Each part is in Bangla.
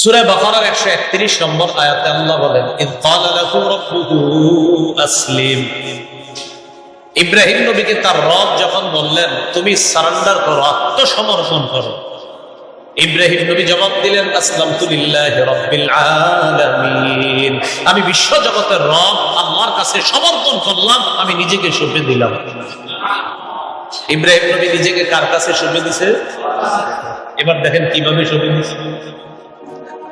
সূরা বাকারার 131 নম্বর আয়াতে আল্লাহ বলেন আসলিম। ইব্রাহিম নবীকে তার রব যখন বললেন, তুমি সারেন্ডার করো, আত্মসমর্পণ করো। ইব্রাহিম নবী জবাব দিলেন আসলাম আমি বিশ্ব জগতের রব, আল্লাহর কাছে সমর্পণ করলাম, আমি নিজেকে সঁপে দিলাম। ইব্রাহিম নবী নিজেকে কার কাছে সঁপে দিছে? এবার দেখেন কীভাবে সঁপে দিছে।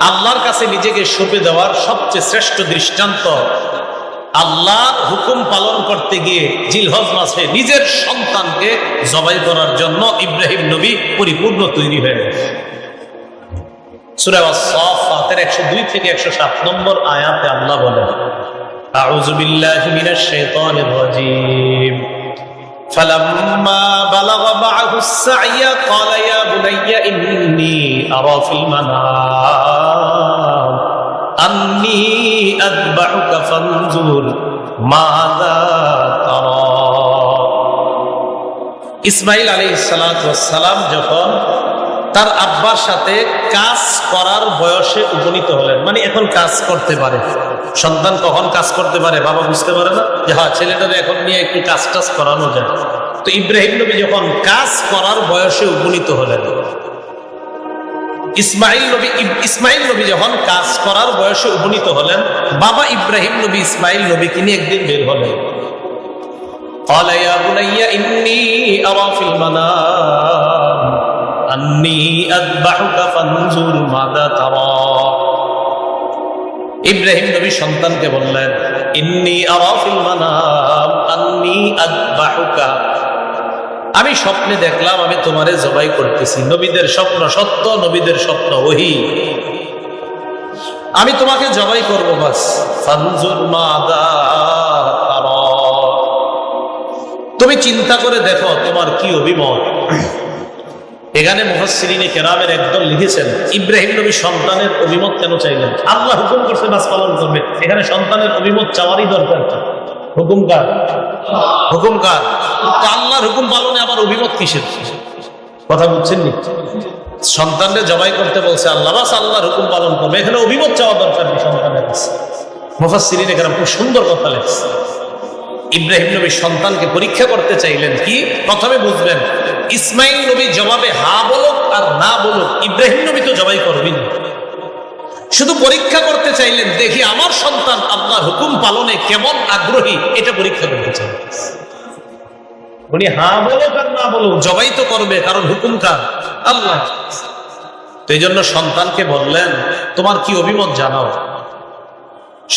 আল্লাহর কাছে নিজেকে সঁপে দেওয়ার সবচেয়ে শ্রেষ্ঠ দৃষ্টান্ত আল্লাহ হুকুম পালন করতে গিয়ে জিলহজ মাসে নিজের সন্তানকে জবাই করার জন্য ইব্রাহিম নবী পরিপূর্ণ তৈরি হয়ে গেছে। একশো দুই থেকে একশো সাত নম্বর আয়াতে আল্লাহ বলেন فلما بلغ معه السعي قال يا بني إني أرى في المنام أني أذبحك فانظر ماذا ترى ইসমাইল আলী সালাম যখন তার আব্বার সাথে কাজ করার বয়সে উপনীত হলেন মানে এখন কাজ করতে পারে সন্তান কখন কাজ করতে পারে বাবা বুঝতে পারে না যে হ্যাঁ ছেলেটারে এখন নিয়ে একটু কাজ টাজ করানো যায় তো ইব্রাহিম নবী যখন কাজ করার বয়সে উপনীত হলেন ইসমাইল নবী ইসমাইল নবী যখন কাজ করার বয়সে উপনীত হলেন বাবা ইব্রাহিম নবী ইসমাইল নবীকে নিয়ে একদিন বের হলেন قال يا بني إني أرى في المنام ইব্রাহিম নবী সন্তানকে বললেন, ইন্নি আরাফিল আমি স্বপ্নে দেখলাম, আমি তোমারে জবাই করতেছি। নবীদের স্বপ্ন সত্য, নবীদের স্বপ্ন ওহি। আমি তোমাকে জবাই করব বাস। ফানজুর মাদা তুমি চিন্তা করে দেখো, তোমার কি অভিমত? এখানে মুহাসিরিনে কেরামের একদল লিখেছেন, ইব্রাহিম নবী সন্তানের অভিমত কেন চাইলেন? আল্লাহ হুকুম করছে বাস পালন করবে। এখানে সন্তানের অভিমত চাওয়ারই দরকার? হুকুম কার হুকুম কার আল্লাহর হুকুম পালনে আবার অভিমত কিসের? কথা বুঝছেন নি সন্তানকে জবাই করতে বলছে আল্লাহ, বাস আল্লাহর হুকুম পালন করবে। এখানে অভিমত চাওয়া দরকার নেই সন্তানের কাছে। মুফাসসিরিনে কেরাম খুব সুন্দর কথা লেখছে। ইব্রাহিম নবী সন্তানকে পরীক্ষা করতে চাইলেন কি? প্রথমে বুঝবেন ইসমাইল নবী জবাবে হা বলুক আর না বলুক, ইব্রাহিম নবী তো জবাই করবেন শুধু পরীক্ষা করতে চাইলেন, দেখি আমার সন্তান আল্লাহর হুকুম পালনে কেমন আগ্রহী, এটা পরীক্ষা করতে চাই। উনি হা বলুক আর না বলুক, জবাই তো করবে, কারণ হুকুম কার? আল্লাহ। তো এই জন্য সন্তানকে বললেন, তোমার কি অভিমত জানাও?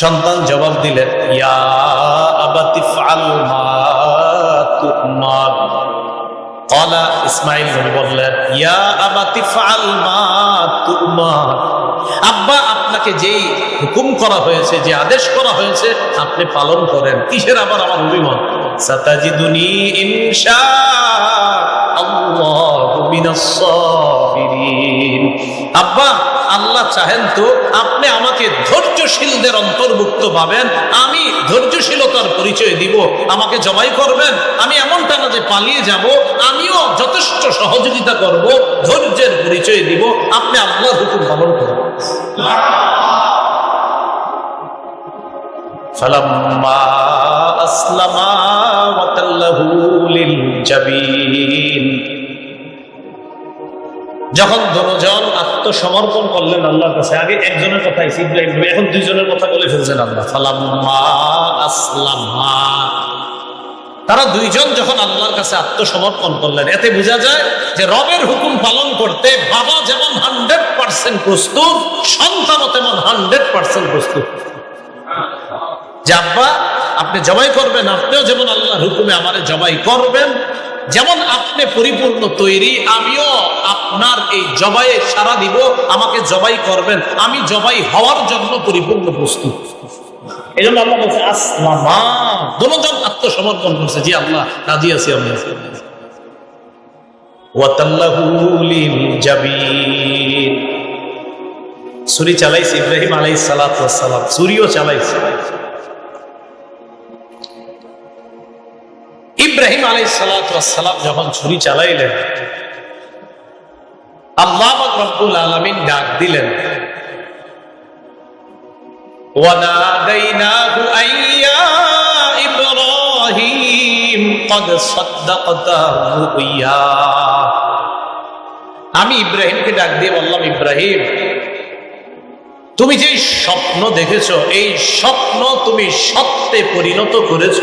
সন্তান জবাব দিলেন, ইয়া আবাতি ফাল মা কলা ইসমাইল নবী বললেন ইয়া আবাতি ফাল মা তুমার আব্বা, আপনাকে যেই হুকুম করা হয়েছে, যে আদেশ করা হয়েছে, আপনি পালন করেন। কিসের আবার আমার অভিমত? সাতাজি দুনি ইনশা। আব্বা আল্লাহ চাহেন তো আপনি আমাকে ধৈর্যশীলদের অন্তর্ভুক্ত পাবেন আমি ধৈর্যশীলতার পরিচয় দিব আমাকে জবাই করবেন আমি এমনটা না যে পালিয়ে যাব আমিও যথেষ্ট সহযোগিতা করব ধৈর্যের পরিচয় দিব আপনি আল্লাহর হুকুম পালন করবেন فلما যখন দুজন আত্মসমর্পণ করলেন আল্লাহর কাছে, আগে একজনের কথা এখন কথা বলে ফেলছেন আল্লাহ। তারা দুইজন যখন আল্লাহর কাছে আত্মসমর্পণ করলেন, এতে বোঝা যায় যে রবের হুকুম পালন করতে বাবা যেমন হান্ড্রেড পার্সেন্ট প্রস্তুত, সন্তানও তেমন হান্ড্রেড পার্সেন্ট প্রস্তুত। যে আব্বা আপনি জবাই করবেন আপনিও যেমন আল্লাহর হুকুমে আমারে জবাই করবেন যেমন আপনি পরিপূর্ণ তৈরি আমিও আপনার এই জবাইয়ে সারা দিব আমাকে জবাই করবেন আমি জবাই হওয়ার জন্য পরিপূর্ণ প্রস্তুত। এই জন্য আল্লাহ বলছে আসলামা দুজন আত্মসমর্পণ করছে জি আল্লাহ রাজি আছি জাবিন। ছুরি চালাইছে ইব্রাহিম ওয়াস সালাম ছুরিও চালাইছে। ইব্রাহিম আলাই সালাম যখন ছুরি চালাইলেন, আল্লাহ রব্বুল আলমিন ডাক দিলেন আমি ইব্রাহিমকে ডাক দিয়ে বললাম, ইব্রাহিম তুমি যে স্বপ্ন দেখেছ, এই স্বপ্ন তুমি সত্যে পরিণত করেছ।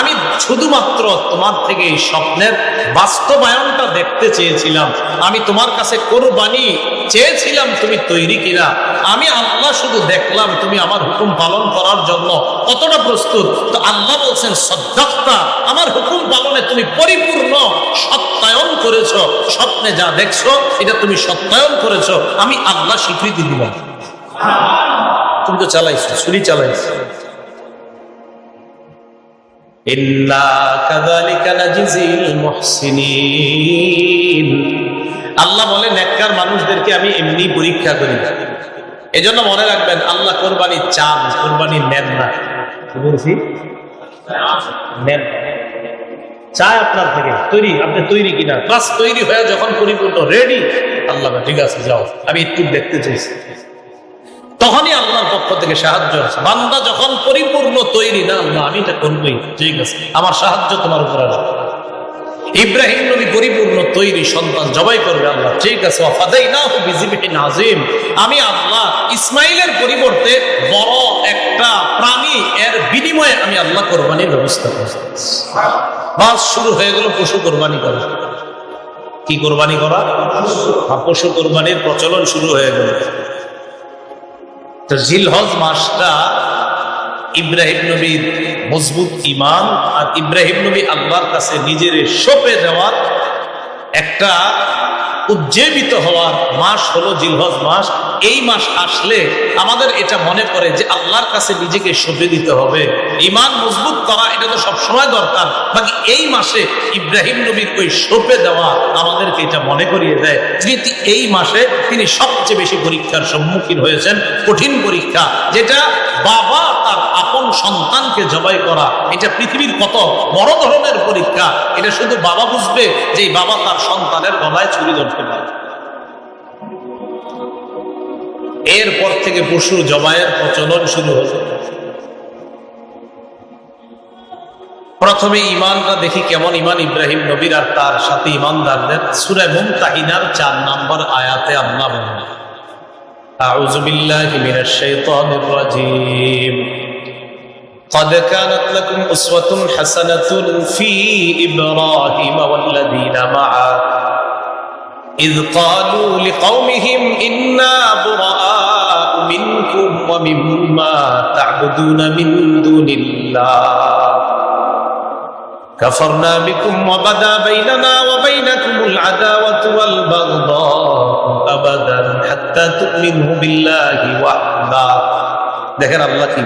আমি শুধুমাত্র তোমার থেকে এই স্বপ্নের বাস্তবায়নটা দেখতে চেয়েছিলাম। আমি তোমার কাছে কোরবানি চেয়েছিলাম, তুমি তৈরি কিনা। আমি আল্লাহ শুধু দেখলাম তুমি আমার হুকুম পালন করার জন্য। কতটা প্রস্তুত? তো আল্লাহ বলছেন সদ্যাক্তা আমার হুকুম পালনে তুমি পরিপূর্ণ সত্যায়ন করেছ। স্বপ্নে যা দেখছ, এটা তুমি সত্যায়ন করেছ। আমি আল্লাহ স্বীকৃতি দিলাম তুমি তো চালাইছো ছুরি চালাইছো। আল্লাহ বলে নেককার মানুষদেরকে আমি এমনি পরীক্ষা করি এজন্য মনে রাখবেন, আল্লাহ কোরবানি চান, কোরবানি নেন না। বলছি? নেন। চায় আপনার থেকে, তৈরি, আপনি তৈরি কিনা। ক্লাস তৈরি হয়ে যখন পরিপূর্ণ রেডি আল্লাহ ঠিক আছে, যাও। আমি একটু দেখতে চাইছি। তখনই আল্লাহর পক্ষ থেকে সাহায্য আছে। বান্দা যখন পরিপূর্ণ তৈরি, না আল্লাহ আমি এটা করবোই, ঠিক আছে, আমার সাহায্য তোমার উপর আসবে। ইব্রাহিম নবী পরিপূর্ণ তৈরি সন্তান জবাই করবে আল্লাহ, ঠিক আছে নাজিম আমি আল্লাহ ইসমাইলের পরিবর্তে বড় একটা প্রাণী, এর বিনিময়ে আমি আল্লাহ কোরবানির ব্যবস্থা করছি। বাস শুরু হয়ে গেল পশু কোরবানি করা। কি কোরবানি করা? পশু কোরবানির প্রচলন শুরু হয়ে গেল। তো জিলহজ মাসটা ইব্রাহিম নবীর মজবুত ইমান আর ইব্রাহিম নবী আল্লাহর কাছে নিজের সপে যাওয়ার একটা উজ্জীবিত হওয়ার মাস হলো জিলহজ মাস। এই মাস আসলে আমাদের এটা মনে পড়ে যে আল্লাহর কাছে নিজেকে সঁপে দিতে হবে। ইমান মজবুত করা, এটা তো সবসময় দরকার। বাকি এই মাসে ইব্রাহিম নবীর ওই সঁপে দেওয়া আমাদেরকে এটা মনে করিয়ে দেয় যে তি- এই মাসে তিনি সবচেয়ে বেশি পরীক্ষার সম্মুখীন হয়েছেন, কঠিন পরীক্ষা, যেটা বাবা সন্তানকে জবাই করা এটা পৃথিবীর কত বড় ধরনের পরীক্ষা এটা শুধু বাবা বুঝবে যে এই বাবা তার সন্তানের গলায় চুরি ধরতে পারে এরপর থেকে পশু জবাইয়ের প্রচলন শুরু হলো প্রথমে ইমানটা দেখি কেমন ইমান ইব্রাহিম নবীর আর তার সাথে ইমানদারদের সুরে মুমতাহিনার চার নম্বর আয়াতে আল্লাহ বলেন أعوذ بالله من الشيطان الرجيم قد كانت لكم أسوة حسنة في إبراهيم والذين معه. إذ قالوا لقومهم إنا براء منكم ومما تعبدون من دون الله. كفرنا بكم وبدا بيننا وبينكم العداوة والبغضاء أبدا حتى تؤمنوا بالله وحده. ذكر الله في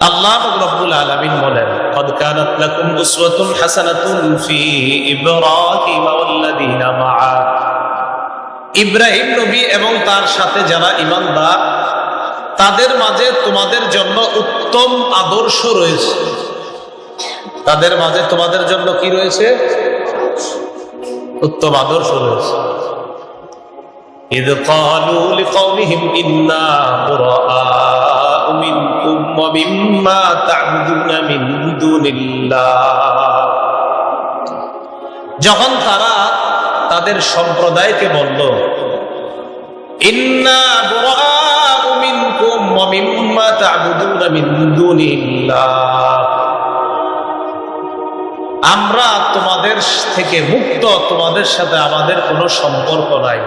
আল্লাহ রব্বুল আলামিন বলেন قد كانت لكم أسوة حسنة في إبراهيم والذين معه ইব্রাহিম নবী এবং তার সাথে যারা ইমানদার তাদের মাঝে তোমাদের জন্য উত্তম আদর্শ রয়েছে তাদের মাঝে তোমাদের জন্য কি রয়েছে উত্তম আদর্শ রয়েছে إذ قالوا لقومهم إنا براء منكم ومما تعبدون من دون الله যখন তারা তাদের সম্প্রদায়কে বলল ইন্না বুরাআউ মিনকুম ওয়া মিম্মা তা'বুদুনা মিন দুনিল্লাহ আমরা তোমাদের থেকে মুক্ত তোমাদের সাথে আমাদের কোনো সম্পর্ক নাই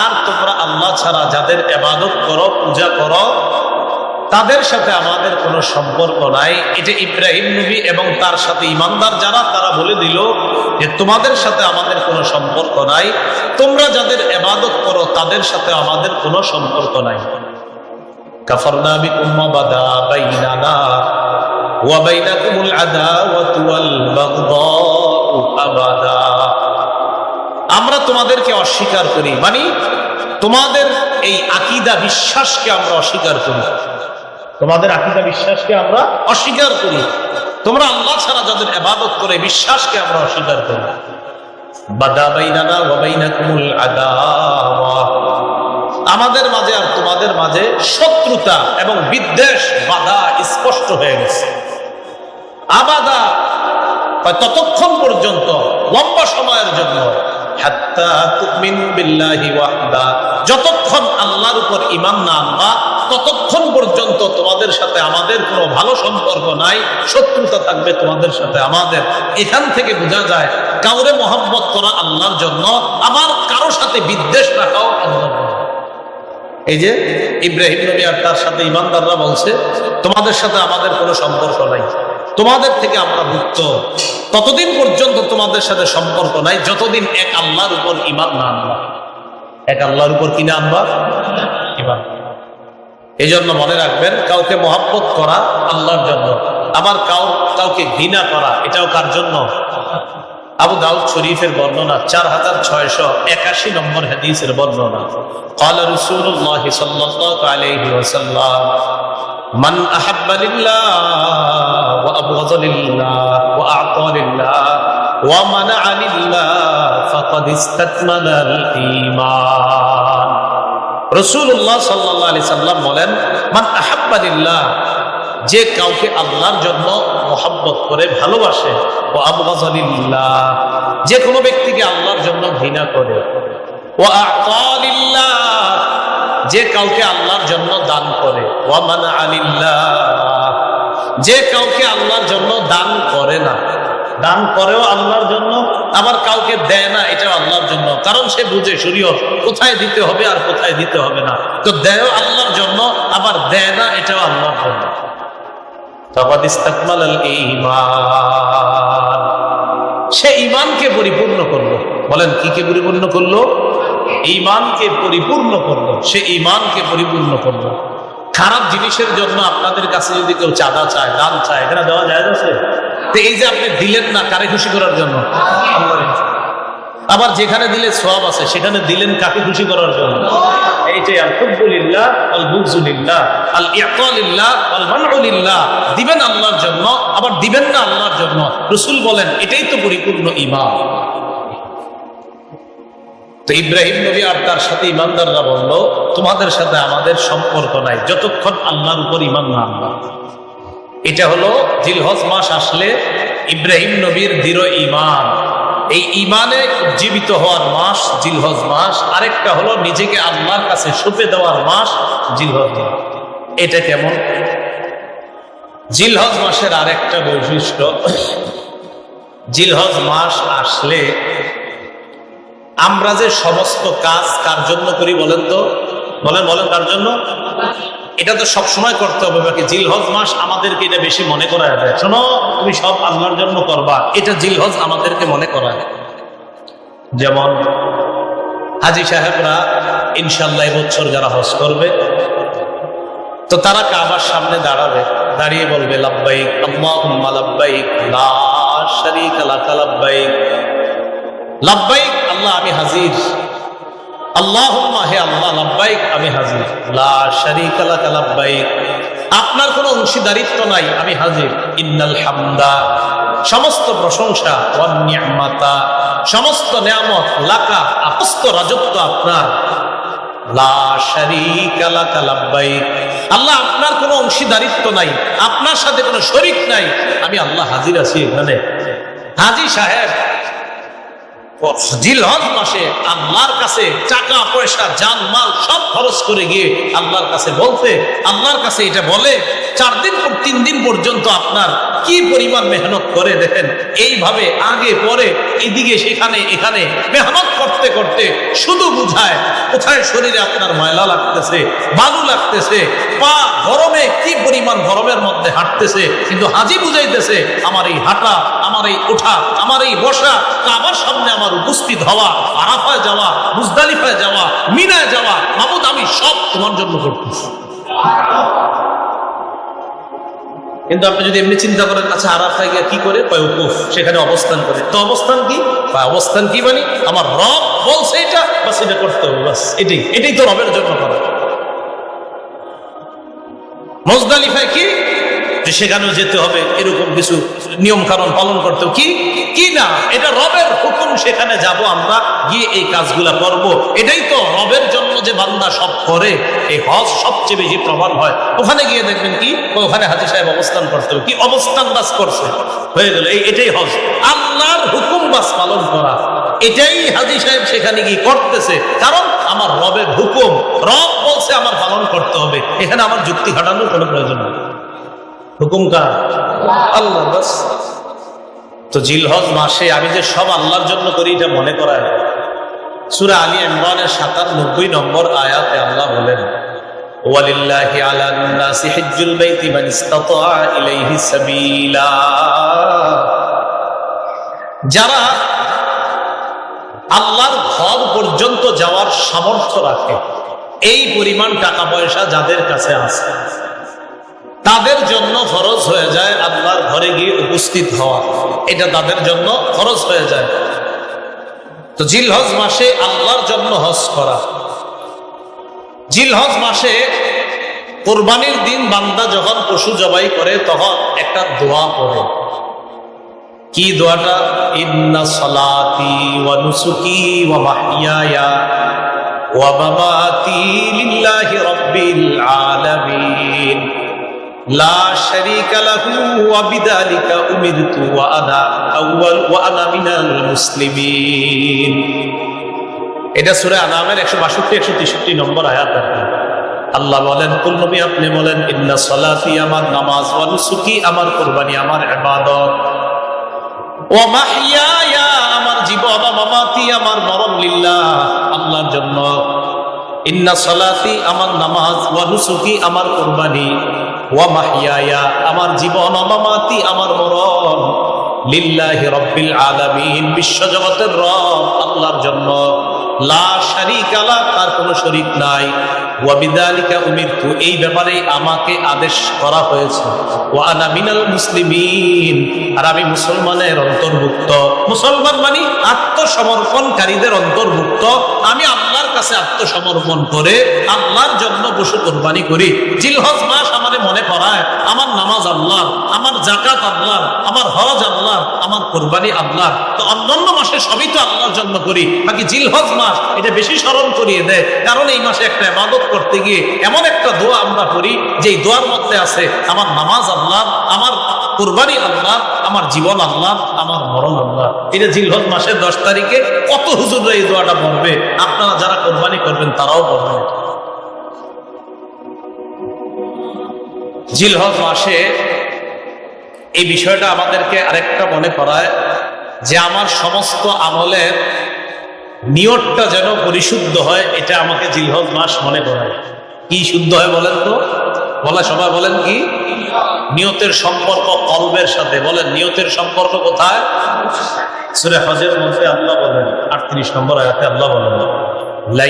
আর তোমরা আল্লাহ ছাড়া যাদের এবাদত করো পূজা করো তাদের সাথে আমাদের কোনো সম্পর্ক নাই। এটা ইব্রাহিম নবী এবং তার সাথে ইমানদার যারা, তারা বলে দিল যে তোমাদের সাথে আমাদের কোনো সম্পর্ক নাই। তোমরা যাদের এবাদত করো, তাদের সাথে আমাদের কোনো সম্পর্ক নাই। আমরা তোমাদেরকে অস্বীকার করি। মানে তোমাদের এই আকিদা, বিশ্বাসকে আমরা অস্বীকার করি। তোমাদের আকিদা বিশ্বাসকে আমরা অস্বীকার করি। তোমরা আল্লাহ ছাড়া যাদের এবাদত করে বিশ্বাসকে আমরা অস্বীকার করি। আমাদের মাঝে আর তোমাদের মাঝে শত্রুতা এবং বিদ্বেষ, বাধা স্পষ্ট হয়ে গেছে। আবাদা ততক্ষণ পর্যন্ত, লম্বা সময়ের জন্য। যতক্ষণ আল্লাহর উপর ঈমান না আনবা, ততক্ষণ পর্যন্ত তোমাদের সাথে আমাদের কোনো ভালো সম্পর্ক নাই, শত্রুতা থাকবে তোমাদের সাথে আমাদের। এখান থেকে বোঝা যায়, কাউরে মহব্বত করা আল্লাহর জন্য, আবার কারও সাথে বিদ্বেষ রাখাও আল্লাহর এই যে ইব্রাহিম নবী আর তার সাথে ইমানদাররা বলছে, তোমাদের সাথে আমাদের কোনো সম্পর্ক নাই। তোমাদের থেকে আমরা মুক্ত ততদিন পর্যন্ত তোমাদের সাথে সম্পর্ক নাই যতদিন এক আল্লাহর উপর ইমান না আনবা এক আল্লাহর উপর কিনে আনবা ইমান এই জন্য মনে রাখবেন কাউকে মহাব্বত করা আল্লাহর জন্য আবার কাউ কাউকে ঘৃণা করা এটাও কার জন্য আবু দাউদ শরীফের বর্ণনা চার হাজার ছয়শ একাশি নম্বর হাদিসের বর্ণনা قال رسول الله صلى الله عليه وسلم من أحب لله وأبغض لله وأعطى لله ومنع لله فقد استكمل الإيمان রসুল্লাহ সাল্লাহ আলি সাল্লাম বলেন মান আহাব্বাদিল্লাহ যে কাউকে আল্লাহর জন্য মোহাব্বত করে ভালোবাসে ও আবগাজালিল্লাহ যে কোনো ব্যক্তিকে আল্লাহর জন্য ঘৃণা করে ও আতালিল্লাহ যে কাউকে আল্লাহর জন্য দান করে ও মানা আলিল্লাহ যে কাউকে আল্লাহর জন্য দান করে না, দান করেও আল্লাহর জন্য, আবার কাউকে দেয় না, এটাও আল্লাহর জন্য। কারণ সে বুঝে শরীয়ত, কোথায় দিতে হবে আর কোথায় দিতে হবে না। তো দেয় আল্লাহর জন্য, আবার দেয় না, এটাও আল্লাহর জন্য। সে ইমানকে পরিপূর্ণ করল। বলেন, কি কে পরিপূর্ণ করল? ইমানকে পরিপূর্ণ করল। সে ইমানকে পরিপূর্ণ করল। খারাপ জিনিসের জন্য আপনাদের কাছে যদি কেউ চাঁদা চায়, দান চায়, এখানে দেওয়া যায় আছে তো এই যে আপনি দিলেন না, কারে খুশি করার জন্য? আবার যেখানে দিলে সব আছে, সেখানে দিলেন কাকে খুশি করার জন্য? আল দিবেন আল্লাহর জন্য, আবার দিবেন না আল্লাহর জন্য। রসুল বলেন, এটাই তো পরিপূর্ণ ইমান তো ইব্রাহিম নবী আর তার সাথে ইমানদাররা বলল, তোমাদের সাথে আমাদের সম্পর্ক নাই। যতক্ষণ আল্লাহর উপর ইমান না আনবা। এটা হলো জিলহজ মাস আসলে ইব্রাহিম নবীর দৃঢ় ইমান এই ইমানে উজ্জীবিত হওয়ার মাস জিলহজ মাস। আরেকটা হলো নিজেকে আল্লাহর কাছে সঁপে দেওয়ার মাস জিলহজ এটা কেমন? জিলহজ মাসের আরেকটা বৈশিষ্ট্য, জিলহজ মাস আসলে আমরা যে সমস্ত কাজ কার জন্য করি বলেন তো? বলেন বলেন কার জন্য? এটা তো সব সময় করতে হবে, বাকি জিলহজ মাস আমাদেরকে এটা বেশি মনে করায় দেয়। শোনো, তুমি সব আল্লাহর জন্য করবা, এটা জিলহজ আমাদেরকে মনে করায় যেমন হাজি সাহেবরা ইনশাল্লাহ এবছর যারা হজ করবে, তো তারা কাবার সামনে দাঁড়াবে, দাঁড়িয়ে বলবে, লাব্বাইক, আল্লাহুম্মা লাব্বাইক, লা শারীকা লাকা লাব্বাইক লাব্বাইক, আল্লাহ, আমি হাজির। আল্লাহুম্মা, হে আল্লাহ, লাব্বাইক, আমি হাজির। লা শারীকা আপনার কোনো অংশীদারিত্ব নাই, আমি হাজির। ইন্নাল হামদা, সমস্ত প্রশংসা নিয়ামাতা, সমস্ত নিয়ামত, লাকা আপস্ত রাজত্ব আপনার। আল্লাহ, আপনার কোনো অংশীদারিত্ব নাই, আপনার সাথে কোনো শরিক নাই, আমি আল্লাহ হাজির আছি এখানে। হাজি সাহেব টাকা, পয়সা, জান, মাল সব খরচ করে গিয়ে কাছে বলতে, আল্লাহর কাছে এটা বলে তিন দিন পর্যন্ত আপনার কি পরিমাণ মেহনত করে দেখেন? এইভাবে আগে, পরে, এদিকে, সেখানে, এখানে মেহনত করতে করতে শুধু বুঝায় কোথায় শরীরে আপনার ময়লা লাগতেছে, বালু লাগতেছে, পা গরমে কি পরিমাণ গরমের মধ্যে হাঁটতেছে, কিন্তু হাজি বুঝাইতেছে, আমার এই হাঁটা আমার এই ওঠা, আমার এই বসা, কাবার সামনে আমার উপস্থিত হওয়া, আরাফায় যাওয়া, মুজদালিফায় যাওয়া, মিনায় যাওয়া মামুদ আমি সব তোমার জন্য করতেছি। কিন্তু আপনি যদি এমনি চিন্তা করেন আচ্ছা আরাফায় গিয়ে কি করে? উকুফ সেখানে অবস্থান করে। তো অবস্থান কি? বা অবস্থান কি মানে? আমার রব বলছে এটা বা সেটা করতে হবে, বাস। এটাই এটাই তো রবের জন্য করা। যে সেখানেও যেতে হবে, এরকম কিছু নিয়ম কারণ পালন করতে। কি? কি না? এটা রবের হুকুম, সেখানে যাব আমরা, গিয়ে এই কাজগুলা করব। এটাই তো রবের জন্য যে বান্দা সব করে, এই হজ সবচেয়ে বেশি প্রমাণ হয়। ওখানে গিয়ে দেখবেন কি? ওখানে হাজি সাহেব অবস্থান করতে কি অবস্থান বাস করছে? হয়ে গেল, এই এটাই হজ। আল্লাহর হুকুম বাস পালন করা। এটাই হাজি সাহেব সেখানে গিয়ে করতেছে। কারণ আমার রবের হুকুম, রব বলছে আমার পালন করতে হবে। এখানে আমার যুক্তি খাটানোর কোনো প্রয়োজন নেই। হুকুম কার আল্লাহ বাস। তো জিলহজ মাসে আমি যে সব আল্লাহর জন্য করি এটা মনে করায়। সুরা আলী ইমরানের সাতানব্বই নম্বর আয়াতে আল্লাহ বলেন ওয়ালিল্লাহি আলা নাসি হিজ্জুল বাইতি মান ইসতাতা ইলাইহি সাবিলা। যারা আল্লাহর ঘর পর্যন্ত যাওয়ার সামর্থ্য রাখে এই পরিমাণ টাকা পয়সা যাদের কাছে আছে তাদের জন্য ফরজ হয়ে যায় আল্লাহর ঘরে গিয়ে উপস্থিত হওয়া। এটা তাদের জন্য ফরজ হয়ে যায়। তো জিলহজ মাসে আল্লাহর জন্য হজ করা। জিলহজ মাসে কোরবানির দিন বান্দা যখন পশু জবাই করে, তখন একটা দোয়া পড়ে। কি দোয়াটা? ইন্না সলাতি ওয়া নুসুকি ওয়া মাহইয়ায়া ওয়া মামাতি লিল্লাহি রাব্বিল আলামিন। লা শারীকা লাহু ওয়া বিযালিকা উমিরতু ওয়া আনা আউয়াল ওয়া আনা মিনাল মুসলিমিন। এটা সূরা আনামের 162 163 নম্বর আয়াত আল্লাহ বলেন আপনি বলেন আমার নামাজ ওয়া আমার কুরবানি, আমার ইবাদত। আমার জীবন মামাতি আমার মরণ লিল্লাহ, আল্লাহর জন্য। ইন্না সালাতি আমার নামাজ ওয়া নুসুকি আমার কুরবানি। ওয়া মাহিয়া আমার জীবন অমামাতি আমার মরণ। লিল্লাহি রব্বিল আলামিন বিশ্বজগতের রব আল্লাহর জন্য। তার কোনো শরীক মানে আত্মসমর্পণকারীদের অন্তর্ভুক্ত। আমি আল্লাহর কাছে আত্মসমর্পণ করে আল্লাহর জন্য কোরবানি করি। জিলহজ মাস আমাদের মনে করায়, আমার নামাজ আল্লাহ, আমার জাকাত আল্লাহ, আমার হজ আল্লাহ, আমার কোরবানি আল্লাহ। তো অন্যান্য মাসে সবই তো আল্লাহর জন্য করি। বাকি জিলহজ মাস এটা বেশি স্মরণ করিয়ে দেয়। কারণ এই মাসে একটা ইবাদত করতে গিয়ে এমন একটা দোয়া আমরা করি যে দোয়ার মধ্যে আছে, আমার নামাজ আল্লাহ, আমার কোরবানি আল্লাহ, আমার জীবন আল্লাহ, আমার মরণ আল্লাহ। এটা জিলহজ মাসের দশ তারিখে কত হুজুররা এই দোয়াটা পড়বে আপনারা যারা কোরবানি করবেন, তারাও পড়বেন জিলহজ মাসে এই বিষয়টা আমাদেরকে আরেকটা মনে করায় যে, আমার সমস্ত আমলের নিয়তটা যেন পরিশুদ্ধ হয়, এটা আমাকে জিলহজ মাস মনে করায়। কি শুদ্ধ হয় বলেন তো? বলা সবাই বলেন কি? নিয়তের সম্পর্ক কলবের সাথে। বলেন, নিয়তের সম্পর্ক কোথায়? হজের মধ্যে আল্লাহ বলেন, আটত্রিশ নম্বর আয়াতে আল্লাহ বলেন لا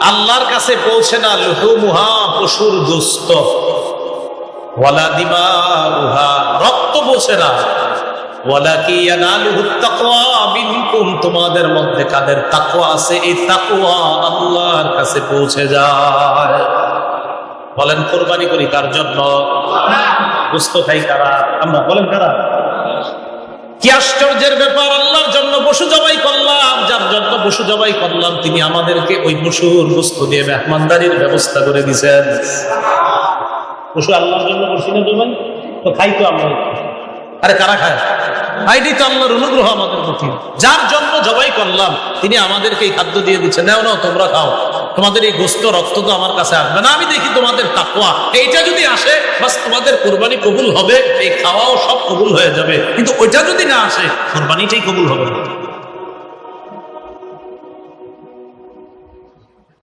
আল্লাহর কাছে পৌঁছে না, লুহুমুহা পশুর দুস্থ। ওয়ালা দিমাউহা। রক্ত পৌঁছে না। তোমাদের মধ্যে কাদের তাকওয়া আছে, এই তাকওয়া আল্লাহর কাছে পৌঁছে যায়। বলেন, কোরবানি করি কার জন্য? বুঝতো খাই কারা আমরা বলেন, কারা? কি আশ্চর্যের ব্যাপার? আল্লাহর জন্য পশু জবাই করলাম। যার জন্য পশু জবাই করলাম, তিনি আমাদেরকে ওই পশুর বস্তু দিয়ে মেহমানদারির ব্যবস্থা করে দিছেন। পশু আল্লাহর জন্য করছি না জবাই? তো খাই তো আমরা। আরে কারা খায়? আইডি তো আল্লাহর অনুগ্রহ আমাদের প্রতি। যার জন্য জবাই করলাম, তিনি আমাদেরকে এই খাদ্য দিয়ে দিচ্ছে নাও নাও, তোমরা খাও। তোমাদের এই গোস্ত রক্ত তো আমার কাছে আসবে না। আমি দেখি তোমাদের তাকুয়া এইটা যদি আসে, বাস তোমাদের কোরবানি কবুল হবে, এই খাওয়াও সব কবুল হয়ে যাবে। কিন্তু ওইটা যদি না আসে, কোরবানিটাই কবুল হবে না।